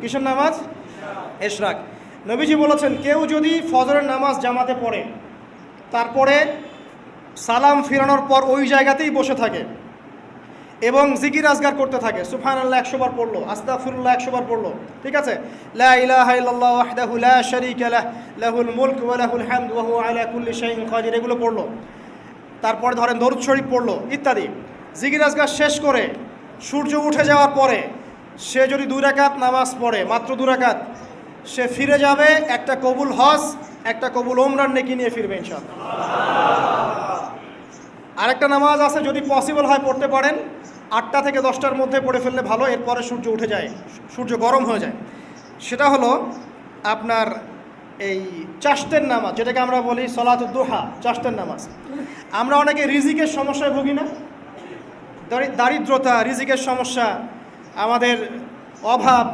কিসের নামাজ? এশরাক। নবীজি বলেছেন, কেউ যদি ফজরের নামাজ জামাতে পড়ে, তারপরে সালাম ফিরানোর পর ওই জায়গাতেই বসে থাকে এবং জিকির আজগার করতে থাকে। সুফান আল্লাহ একশো বার পড়ল আস্তাফুল্লাহ একশো বার পড়ল, ঠিক আছে? এগুলো পড়ল। তারপরে ধরেন দরুদ শরীফ পড়ল, ইত্যাদি। জিকির আজগার শেষ করে সূর্য উঠে যাওয়ার পরে সে যদি দুই রাকাত নামাজ পড়ে, মাত্র দু রাকাত, সে ফিরে যাবে, একটা কবুল হজ, একটা কবুল ওমরান নেকি নিয়ে ফিরবে ইনশাআল্লাহ। আরেকটা নামাজ আছে, যদি পসিবল হয় পড়তে পারেন, আটটা থেকে দশটার মধ্যে পড়ে ফেললে ভালো, এরপরে সূর্য উঠে যায়, সূর্য গরম হয়ে যায়। সেটা হলো আপনার এই চাষতের নামাজ, যেটাকে আমরা বলি সলাত দোহা চাষতের নামাজ। আমরা অনেকে রিজিকের সমস্যায় ভুগি না। দারিদ্রতা, রিজিকের সমস্যা আমাদের অভাব